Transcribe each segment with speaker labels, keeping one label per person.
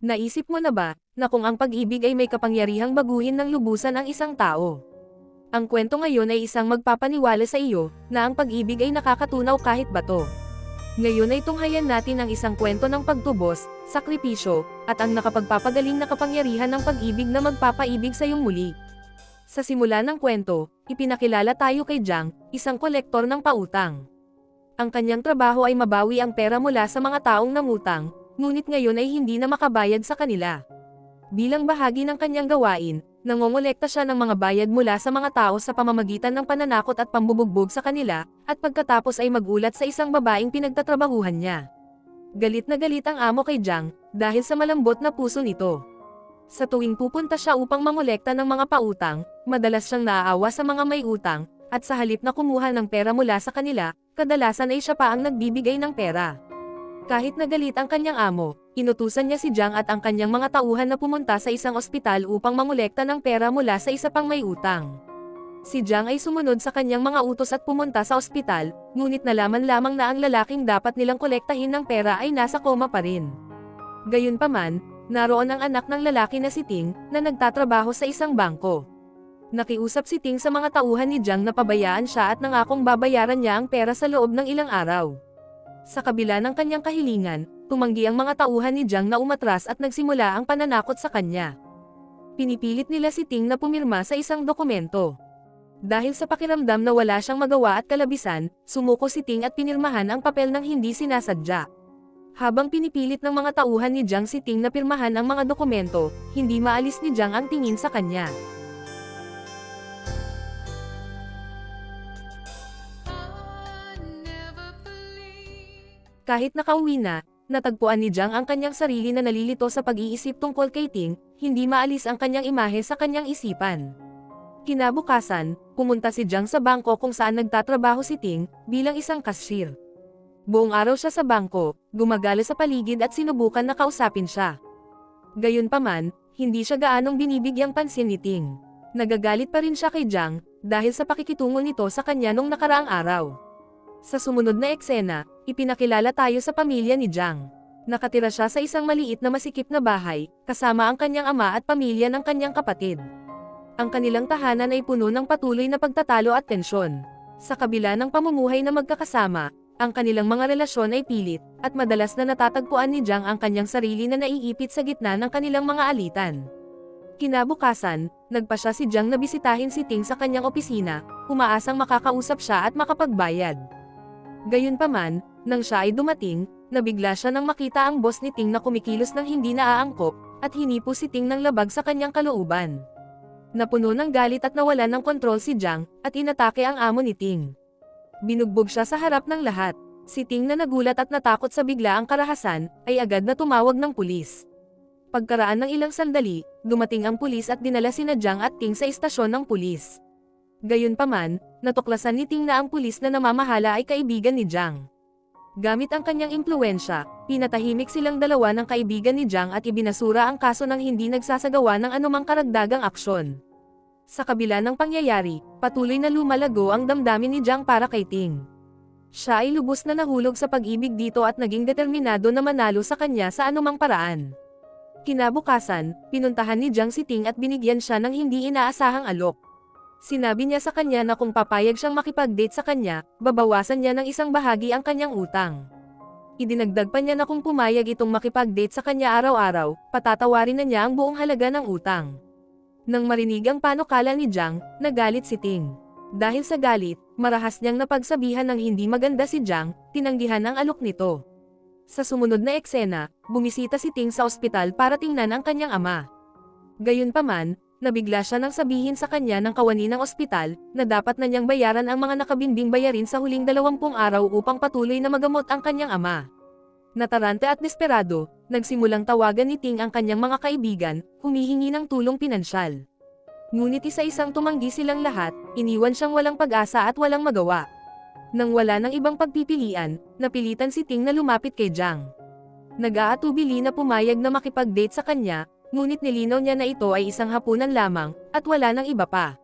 Speaker 1: Naisip mo na ba, na kung ang pag-ibig ay may kapangyarihang baguhin ng lubusan ang isang tao? Ang kwento ngayon ay isang magpapaniwala sa iyo, na ang pag-ibig ay nakakatunaw kahit bato. Ngayon ay tunghayan natin ang isang kwento ng pagtubos, sakripisyo, at ang nakapagpapagaling na kapangyarihan ng pag-ibig na magpapaibig sa iyong muli. Sa simula ng kwento, ipinakilala tayo kay Jiang, isang kolektor ng pautang. Ang kanyang trabaho ay mabawi ang pera mula sa mga taong nangutang, ngunit ngayon ay hindi na makabayad sa kanila. Bilang bahagi ng kanyang gawain, nangongolekta siya ng mga bayad mula sa mga tao sa pamamagitan ng pananakot at pambubugbog sa kanila, at pagkatapos ay magulat sa isang babaeng pinagtatrabahuhan niya. Galit na galit ang amo kay Jiang, dahil sa malambot na puso nito. Sa tuwing pupunta siya upang mangolekta ng mga pautang, madalas siyang naaawa sa mga may utang, at sa halip na kumuha ng pera mula sa kanila, kadalasan ay siya pa ang nagbibigay ng pera. Kahit nagalit ang kanyang amo, inutusan niya si Jiang at ang kanyang mga tauhan na pumunta sa isang ospital upang mangolekta ng pera mula sa isa pang may utang. Si Jiang ay sumunod sa kanyang mga utos at pumunta sa ospital, ngunit nalaman lamang na ang lalaking dapat nilang kolektahin ng pera ay nasa koma pa rin. Gayunpaman, naroon ang anak ng lalaki na si Ting, na nagtatrabaho sa isang bangko. Nakiusap si Ting sa mga tauhan ni Jiang na pabayaan siya at nangakong babayaran niya ang pera sa loob ng ilang araw. Sa kabila ng kanyang kahilingan, tumanggi ang mga tauhan ni Jiang na umatras at nagsimula ang pananakot sa kanya. Pinipilit nila si Ting na pumirma sa isang dokumento. Dahil sa pakiramdam na wala siyang magawa at kalabisan, sumuko si Ting at pinirmahan ang papel ng hindi sinasadya. Habang pinipilit ng mga tauhan ni Jiang si Ting na pirmahan ang mga dokumento, hindi maalis ni Jiang ang tingin sa kanya. Kahit nakauwi na, natagpuan ni Jiang ang kanyang sarili na nalilito sa pag-iisip tungkol kay Ting, hindi maalis ang kanyang imahe sa kanyang isipan. Kinabukasan, pumunta si Jiang sa bangko kung saan nagtatrabaho si Ting, bilang isang cashier. Buong araw siya sa bangko, gumagala sa paligid at sinubukan na kausapin siya. Gayunpaman, hindi siya gaanong binibigyang pansin ni Ting. Nagagalit pa rin siya kay Jiang, dahil sa pakikitungo nito sa kanya nung nakaraang araw. Sa sumunod na eksena, ipinakilala tayo sa pamilya ni Jiang. Nakatira siya sa isang maliit na masikip na bahay, kasama ang kanyang ama at pamilya ng kanyang kapatid. Ang kanilang tahanan ay puno ng patuloy na pagtatalo at tensyon. Sa kabila ng pamumuhay na magkakasama, ang kanilang mga relasyon ay pilit, at madalas na natatagpuan ni Jiang ang kanyang sarili na naiipit sa gitna ng kanilang mga alitan. Kinabukasan, nagpa siya si Jiang na bisitahin si Ting sa kanyang opisina, umaasang makakausap siya at makapagbayad. Gayunpaman, nang siya ay dumating, nabigla siya nang makita ang boss ni Ting na kumikilos ng hindi naaangkop, at hinipo si Ting ng labag sa kanyang kalooban. Napuno ng galit at nawalan ng kontrol si Jiang, at inatake ang amo ni Ting. Binugbog siya sa harap ng lahat. Si Ting na nagulat at natakot sa bigla ang karahasan, ay agad na tumawag ng pulis. Pagkaraan ng ilang sandali, dumating ang pulis at dinala sina Jiang at Ting sa istasyon ng pulis. Gayunpaman, natuklasan ni Ting na ang pulis na namamahala ay kaibigan ni Jiang. Gamit ang kanyang impluensya, pinatahimik silang dalawa ng kaibigan ni Jiang at ibinasura ang kaso ng hindi nagsasagawa ng anumang karagdagang aksyon. Sa kabila ng pangyayari, patuloy na lumalago ang damdamin ni Jiang para kay Ting. Siya ay lubos na nahulog sa pag-ibig dito at naging determinado na manalo sa kanya sa anumang paraan. Kinabukasan, pinuntahan ni Jiang si Ting at binigyan siya ng hindi inaasahang alok. Sinabi niya sa kanya na kung papayag siyang makipag-date sa kanya, babawasan niya ng isang bahagi ang kanyang utang. Idinagdag pa niya na kung pumayag itong makipag-date sa kanya araw-araw, patatawarin na niya ang buong halaga ng utang. Nang marinig ang panukala ni Jiang, nagalit si Ting. Dahil sa galit, marahas niyang napagsabihan ng hindi maganda si Jiang, tinanggihan ang alok nito. Sa sumunod na eksena, bumisita si Ting sa ospital para tingnan ang kanyang ama. Gayunpaman, nabigla siya nang sabihin sa kanya ng kawani ng ospital, na dapat na niyang bayaran ang mga nakabinding bayarin sa huling dalawampung araw upang patuloy na magamot ang kanyang ama. Natarante at desperado, nagsimulang tawagan ni Ting ang kanyang mga kaibigan, humihingi ng tulong pinansyal. Ngunit isa-isang tumanggi silang lahat, iniwan siyang walang pag-asa at walang magawa. Nang wala ng ibang pagpipilian, napilitan si Ting na lumapit kay Jiang. Nag-aatubili na pumayag na makipag-date sa kanya, ngunit nilinaw niya na ito ay isang hapunan lamang, at wala ng iba pa.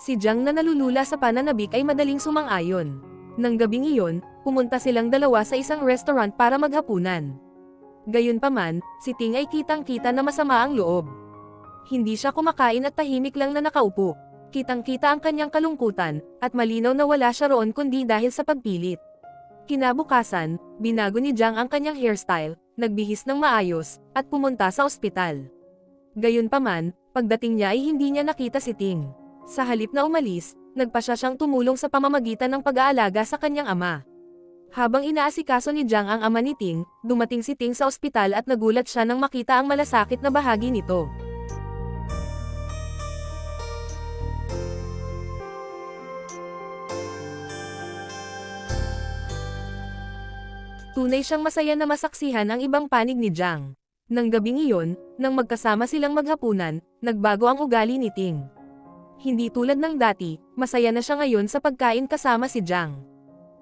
Speaker 1: Si Jiang na nalulula sa pananabik ay madaling sumang-ayon. Nang gabing iyon, pumunta silang dalawa sa isang restaurant para maghapunan. Gayunpaman, si Ting ay kitang-kita na masama ang loob. Hindi siya kumakain at tahimik lang na nakaupo. Kitang-kita ang kanyang kalungkutan, at malinaw na wala siya roon kundi dahil sa pagpilit. Kinabukasan, binago ni Jiang ang kanyang hairstyle, nagbihis ng maayos, at pumunta sa ospital. Gayunpaman, pagdating niya ay hindi niya nakita si Ting. Sa halip na umalis, nagpa siya siyang tumulong sa pamamagitan ng pag-aalaga sa kanyang ama. Habang inaasikaso ni Jiang ang ama ni Ting, dumating si Ting sa ospital at nagulat siya nang makita ang malasakit na bahagi nito. Tunay siyang masaya na masaksihan ang ibang panig ni Jiang. Nang gabing iyon, nang magkasama silang maghapunan, nagbago ang ugali ni Ting. Hindi tulad ng dati, masaya na siya ngayon sa pagkain kasama si Jiang.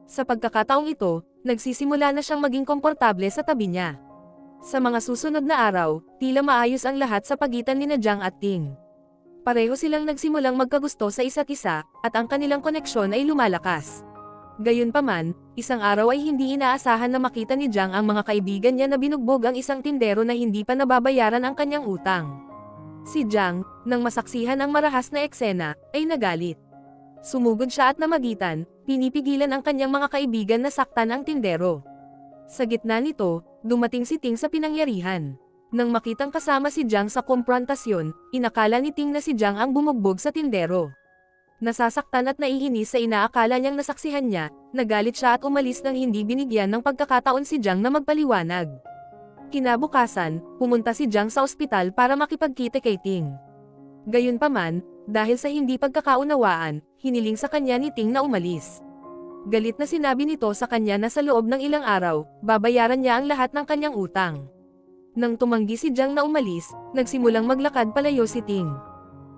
Speaker 1: Sa pagkakataong ito, nagsisimula na siyang maging komportable sa tabi niya. Sa mga susunod na araw, tila maayos ang lahat sa pagitan ni na Jiang at Ting. Pareho silang nagsimulang magkagusto sa isa't isa, at ang kanilang koneksyon ay lumalakas. Gayunpaman, isang araw ay hindi inaasahan na makita ni Jiang ang mga kaibigan niya na binugbog ang isang tindero na hindi pa nababayaran ang kanyang utang. Si Jiang, nang masaksihan ang marahas na eksena, ay nagalit. Sumugod siya at namagitan, pinipigilan ang kanyang mga kaibigan na saktan ang tindero. Sa gitna nito, dumating si Ting sa pinangyarihan. Nang makitang kasama si Jiang sa komprontasyon, inakala ni Ting na si Jiang ang bumugbog sa tindero. Nasasaktan at naiinis sa inaakala niyang nasaksihan niya, nagalit siya at umalis nang hindi binigyan ng pagkakataon si Jiang na magpaliwanag. Kinabukasan, pumunta si Jiang sa ospital para makipagkita kay Ting. Gayunpaman, dahil sa hindi pagkakaunawaan, hiniling sa kanya ni Ting na umalis. Galit na sinabi nito sa kanya na sa loob ng ilang araw, babayaran niya ang lahat ng kanyang utang. Nang tumanggi si Jiang na umalis, nagsimulang maglakad palayo si Ting.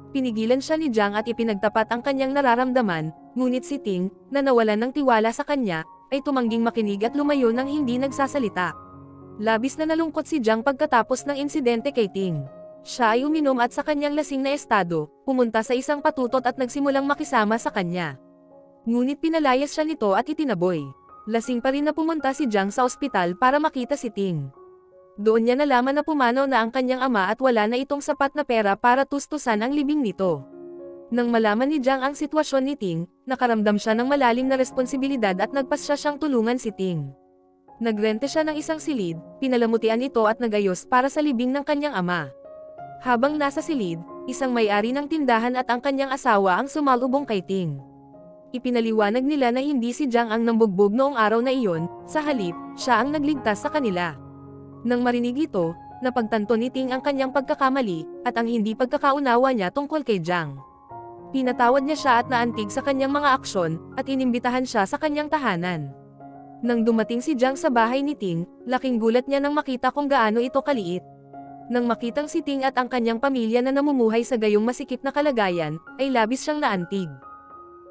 Speaker 1: Pinigilan siya ni Jiang at ipinagtapat ang kanyang nararamdaman, ngunit si Ting, na nawalan ng tiwala sa kanya, ay tumangging makinig at lumayo nang hindi nagsasalita. Labis na nalungkot si Jiang pagkatapos ng insidente kay Ting. Siya ay uminom at sa kanyang lasing na estado, pumunta sa isang patutot at nagsimulang makisama sa kanya. Ngunit pinalayas siya nito at itinaboy. Lasing pa rin na pumunta si Jiang sa ospital para makita si Ting. Doon niya nalaman na pumanaw na ang kanyang ama at wala na itong sapat na pera para tustusan ang libing nito. Nang malaman ni Jiang ang sitwasyon ni Ting, nakaramdam siya ng malalim na responsibilidad at nagpasya siyang tulungan si Ting. Nagrente siya ng isang silid, pinalamutian ito at nagayos para sa libing ng kanyang ama. Habang nasa silid, isang may-ari ng tindahan at ang kanyang asawa ang sumalubong kay Ting. Ipinaliwanag nila na hindi si Jiang ang nambugbog noong araw na iyon, sa halip, siya ang nagligtas sa kanila. Nang marinig ito, napagtanto ni Ting ang kanyang pagkakamali, at ang hindi pagkakaunawa niya tungkol kay Jiang. Pinatawad niya siya at naantig sa kanyang mga aksyon, at inimbitahan siya sa kanyang tahanan. Nang dumating si Jiang sa bahay ni Ting, laking gulat niya nang makita kung gaano ito kaliit. Nang makitang si Ting at ang kanyang pamilya na namumuhay sa gayong masikip na kalagayan, ay labis siyang naantig.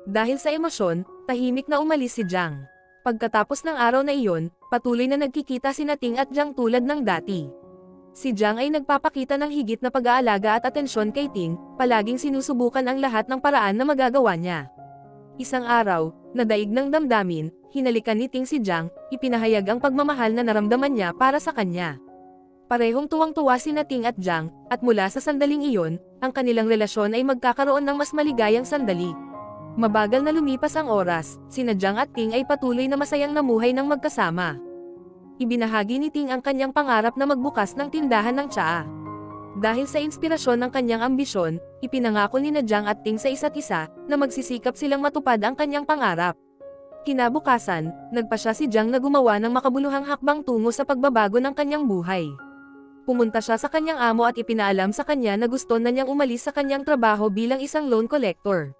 Speaker 1: Dahil sa emosyon, tahimik na umalis si Jiang. Pagkatapos ng araw na iyon, patuloy na nagkikita si Nating at Jiang tulad ng dati. Si Jiang ay nagpapakita ng higit na pag-aalaga at atensyon kay Ting, palaging sinusubukan ang lahat ng paraan na magagawa niya. Isang araw, nadaig ng damdamin, hinalikan ni Ting si Jiang, ipinahayag ang pagmamahal na naramdaman niya para sa kanya. Parehong tuwang-tuwa si Nating at Jiang, at mula sa sandaling iyon, ang kanilang relasyon ay magkakaroon ng mas maligayang sandali. Mabagal na lumipas ang oras, sina Jiang at Ting ay patuloy na masayang namuhay ng magkasama. Ibinahagi ni Ting ang kanyang pangarap na magbukas ng tindahan ng tsaa. Dahil sa inspirasyon ng kanyang ambisyon, ipinangako ni na Jiang at Ting sa isa't isa, na magsisikap silang matupad ang kanyang pangarap. Kinabukasan, nagpa siya si Jiang na gumawa ng makabuluhang hakbang tungo sa pagbabago ng kanyang buhay. Pumunta siya sa kanyang amo at ipinaalam sa kanya na gusto na niyang umalis sa kanyang trabaho bilang isang loan collector.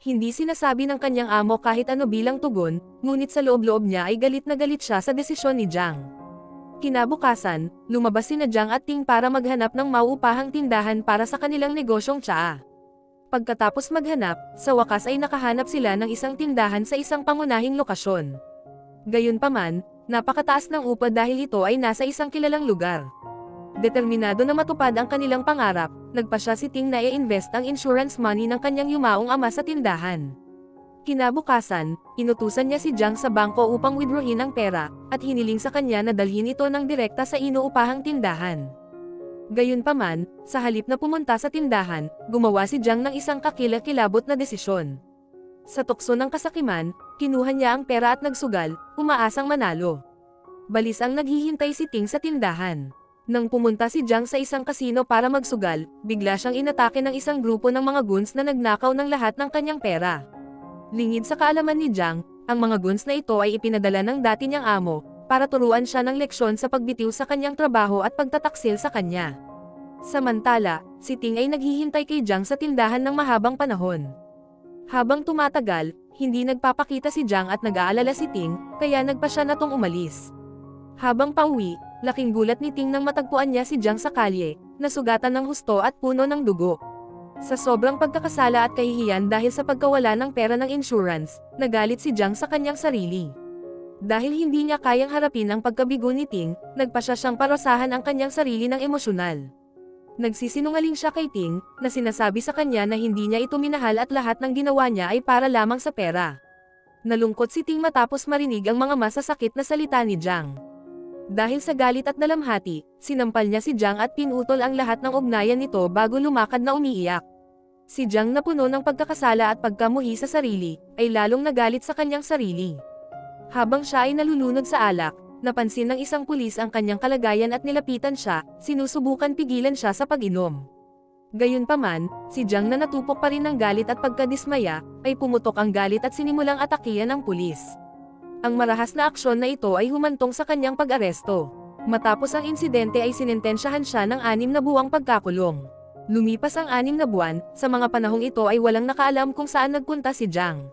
Speaker 1: Hindi sinasabi ng kanyang amo kahit ano bilang tugon, ngunit sa loob-loob niya ay galit na galit siya sa desisyon ni Jiang. Kinabukasan, lumabas si na Jiang at Ting para maghanap ng mauupahang tindahan para sa kanilang negosyong tsaa. Pagkatapos maghanap, sa wakas ay nakahanap sila ng isang tindahan sa isang pangunahing lokasyon. Gayunpaman, napakataas ng upa dahil ito ay nasa isang kilalang lugar. Determinado na matupad ang kanilang pangarap, nagpa siya si Ting na i-invest ang insurance money ng kanyang yumaong ama sa tindahan. Kinabukasan, inutusan niya si Jiang sa bangko upang withdrawin ang pera, at hiniling sa kanya na dalhin ito ng direkta sa inuupahang tindahan. Gayunpaman, sa halip na pumunta sa tindahan, gumawa si Jiang ng isang kakilakilabot na desisyon. Sa tukso ng kasakiman, kinuha niya ang pera at nagsugal, umaasang manalo. Balis ang naghihintay si Ting sa tindahan. Nang pumunta si Jiang sa isang kasino para magsugal, bigla siyang inatake ng isang grupo ng mga goons na nagnakaw ng lahat ng kanyang pera. Lingid sa kaalaman ni Jiang, ang mga goons na ito ay ipinadala ng dati niyang amo, para turuan siya ng leksyon sa pagbitiw sa kanyang trabaho at pagtataksil sa kanya. Samantala, si Ting ay naghihintay kay Jiang sa tindahan ng mahabang panahon. Habang tumatagal, hindi nagpapakita si Jiang at nag-aalala si Ting, kaya nagpa siya na tong umalis. Habang pauwi, laking gulat ni Ting nang matagpuan niya si Jiang sa kalye, nasugatan ng husto at puno ng dugo. Sa sobrang pagkakasala at kahihiyan dahil sa pagkawala ng pera ng insurance, nagalit si Jiang sa kanyang sarili. Dahil hindi niya kayang harapin ang pagkabigo ni Ting, nagpa siya siyang parasahan ang kanyang sarili ng emosyonal. Nagsisinungaling siya kay Ting, na sinasabi sa kanya na hindi niya ito minahal at lahat ng ginawa niya ay para lamang sa pera. Nalungkot si Ting matapos marinig ang mga masasakit na salita ni Jiang. Dahil sa galit at dalamhati, sinampal niya si Jiang at pinutol ang lahat ng ugnayan nito bago lumakad na umiiyak. Si Jiang na puno ng pagkakasala at pagkamuhi sa sarili, ay lalong nagalit sa kanyang sarili. Habang siya ay nalulunod sa alak, napansin ng isang pulis ang kanyang kalagayan at nilapitan siya, sinusubukan pigilan siya sa pag-inom. Gayunpaman, si Jiang na natupok pa rin ng galit at pagkadismaya, ay pumutok ang galit at sinimulang atakiyan ng pulis. Ang marahas na aksyon na ito ay humantong sa kanyang pag-aresto. Matapos ang insidente ay sinintensyahan siya ng anim na buwang pagkakulong. Lumipas ang anim na buwan, sa mga panahong ito ay walang nakaalam kung saan nagpunta si Jiang.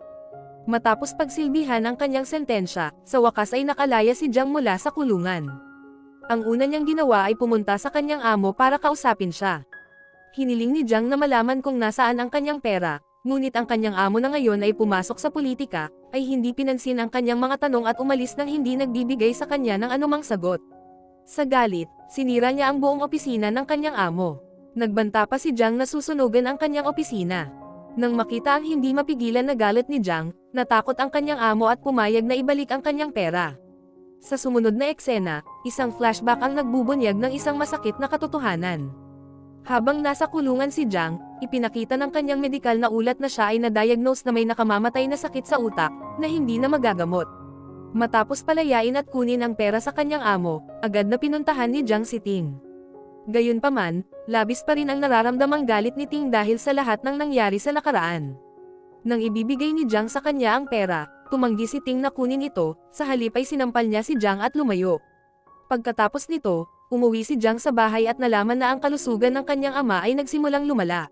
Speaker 1: Matapos pagsilbihan ang kanyang sentensya, sa wakas ay nakalaya si Jiang mula sa kulungan. Ang una niyang ginawa ay pumunta sa kanyang amo para kausapin siya. Hiniling ni Jiang na malaman kung nasaan ang kanyang pera, ngunit ang kanyang amo na ngayon ay pumasok sa politika, ay hindi pinansin ang kanyang mga tanong at umalis nang hindi nagbibigay sa kanya ng anumang sagot. Sa galit, sinira niya ang buong opisina ng kanyang amo. Nagbanta pa si Jiang na susunugan ang kanyang opisina. Nang makita ang hindi mapigilan na galit ni Jiang, natakot ang kanyang amo at pumayag na ibalik ang kanyang pera. Sa sumunod na eksena, isang flashback ang nagbubunyag ng isang masakit na katotohanan. Habang nasa kulungan si Jiang, ipinakita ng kanyang medikal na ulat na siya ay na-diagnose na may nakamamatay na sakit sa utak, na hindi na magagamot. Matapos palayain at kunin ang pera sa kanyang amo, agad na pinuntahan ni Jiang si Ting. Gayunpaman, labis pa rin ang nararamdamang galit ni Ting dahil sa lahat ng nangyari sa nakaraan. Nang ibibigay ni Jiang sa kanya ang pera, tumanggi si Ting na kunin ito, sa halip ay sinampal niya si Jiang at lumayo. Pagkatapos nito, umuwi si Jiang sa bahay at nalaman na ang kalusugan ng kanyang ama ay nagsimulang lumala.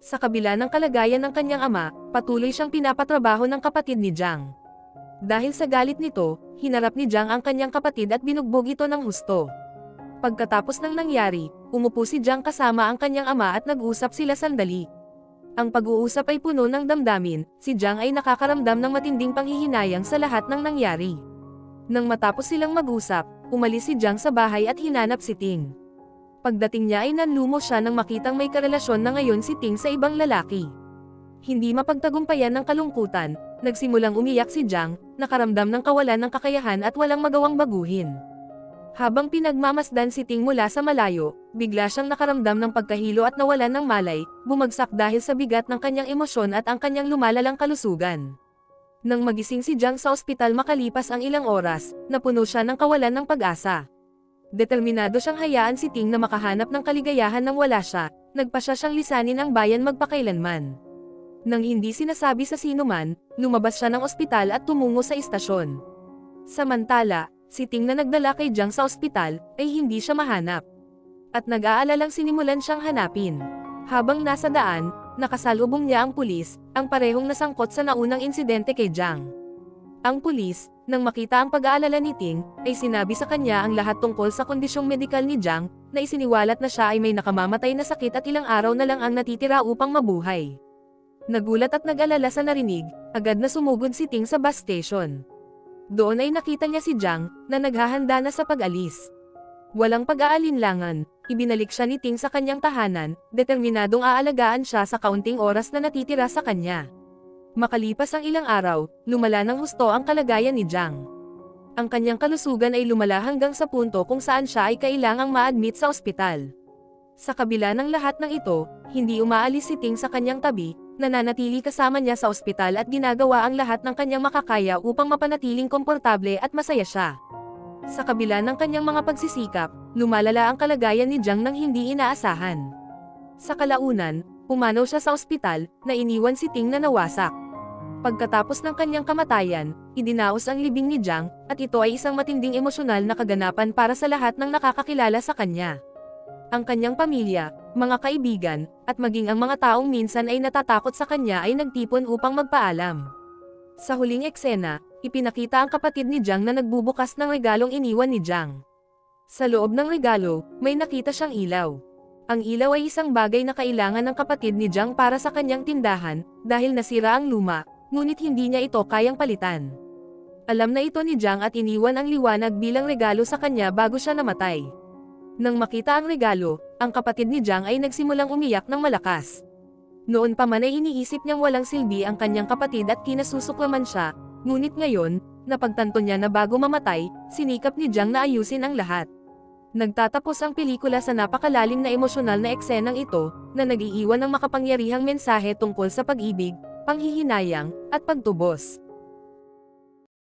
Speaker 1: Sa kabila ng kalagayan ng kanyang ama, patuloy siyang pinapatrabaho ng kapatid ni Jiang. Dahil sa galit nito, hinarap ni Jiang ang kanyang kapatid at binugbog ito ng husto. Pagkatapos ng nangyari, umupo si Jiang kasama ang kanyang ama at nag-usap sila sandali. Ang pag-uusap ay puno ng damdamin, si Jiang ay nakakaramdam ng matinding panghihinayang sa lahat ng nangyari. Nang matapos silang mag-usap, umalis si Jiang sa bahay at hinanap si Ting. Pagdating niya ay nanlumo siya nang makitang may karelasyon na ngayon si Ting sa ibang lalaki. Hindi mapagtagumpayan ng kalungkutan, nagsimulang umiyak si Jiang, nakaramdam ng kawalan ng kakayahan at walang magawang baguhin. Habang pinagmamasdan si Ting mula sa malayo, bigla siyang nakaramdam ng pagkahilo at nawalan ng malay, bumagsak dahil sa bigat ng kanyang emosyon at ang kanyang lumalalang kalusugan. Nang magising si Jiang sa ospital makalipas ang ilang oras, napuno siya ng kawalan ng pag-asa. Determinado siyang hayaan si Ting na makahanap ng kaligayahan nang wala siya, nagpa siya siyang lisanin ang bayan magpakailanman. Nang hindi sinasabi sa sino man, lumabas siya ng ospital at tumungo sa istasyon. Samantala, si Ting na nagdala kay Jiang sa ospital, ay hindi siya mahanap. At nag-aalalang sinimulan siyang hanapin. Habang nasa daan, nakasalubong niya ang pulis, ang parehong nasangkot sa naunang insidente kay Jiang. Ang pulis, nang makita ang pag-aalala ni Ting, ay sinabi sa kanya ang lahat tungkol sa kondisyong medikal ni Jiang, na isiniwalat na siya ay may nakamamatay na sakit at ilang araw na lang ang natitira upang mabuhay. Nagulat at nag-alala sa narinig, agad na sumugod si Ting sa bus station. Doon ay nakita niya si Jiang, na naghahanda na sa pag-alis. Walang pag-aalinlangan, ibinalik siya ni Ting sa kanyang tahanan, determinadong aalagaan siya sa kaunting oras na natitira sa kanya. Makalipas ang ilang araw, lumala ng husto ang kalagayan ni Jiang. Ang kanyang kalusugan ay lumala hanggang sa punto kung saan siya ay kailangang ma-admit sa ospital. Sa kabila ng lahat ng ito, hindi umaalis si Ting sa kanyang tabi, nananatili kasama niya sa ospital at ginagawa ang lahat ng kanyang makakaya upang mapanatiling komportable at masaya siya. Sa kabila ng kanyang mga pagsisikap, lumalala ang kalagayan ni Jiang nang hindi inaasahan. Sa kalaunan, pumanaw siya sa ospital, na iniwan si Ting na nawasak. Pagkatapos ng kanyang kamatayan, idinaos ang libing ni Jiang, at ito ay isang matinding emosyonal na kaganapan para sa lahat ng nakakakilala sa kanya. Ang kanyang pamilya, mga kaibigan, at maging ang mga taong minsan ay natatakot sa kanya ay nagtipon upang magpaalam. Sa huling eksena, ipinakita ang kapatid ni Jiang na nagbubukas ng regalong iniwan ni Jiang. Sa loob ng regalo, may nakita siyang ilaw. Ang ilaw ay isang bagay na kailangan ng kapatid ni Jiang para sa kanyang tindahan, dahil nasira ang luma, ngunit hindi niya ito kayang palitan. Alam na ito ni Jiang at iniwan ang liwanag bilang regalo sa kanya bago siya namatay. Nang makita ang regalo, ang kapatid ni Jiang ay nagsimulang umiyak ng malakas. Noon pa man ay iniisip niyang walang silbi ang kanyang kapatid at kinasusuklaman siya, ngunit ngayon, napagtanto niya na bago mamatay, sinikap ni Jiang na ayusin ang lahat. Nagtatapos ang pelikula sa napakalalim na emosyonal na eksenang ito, na nag-iiwan ng makapangyarihang mensahe tungkol sa pag-ibig, panghihinayang, at pagtubos.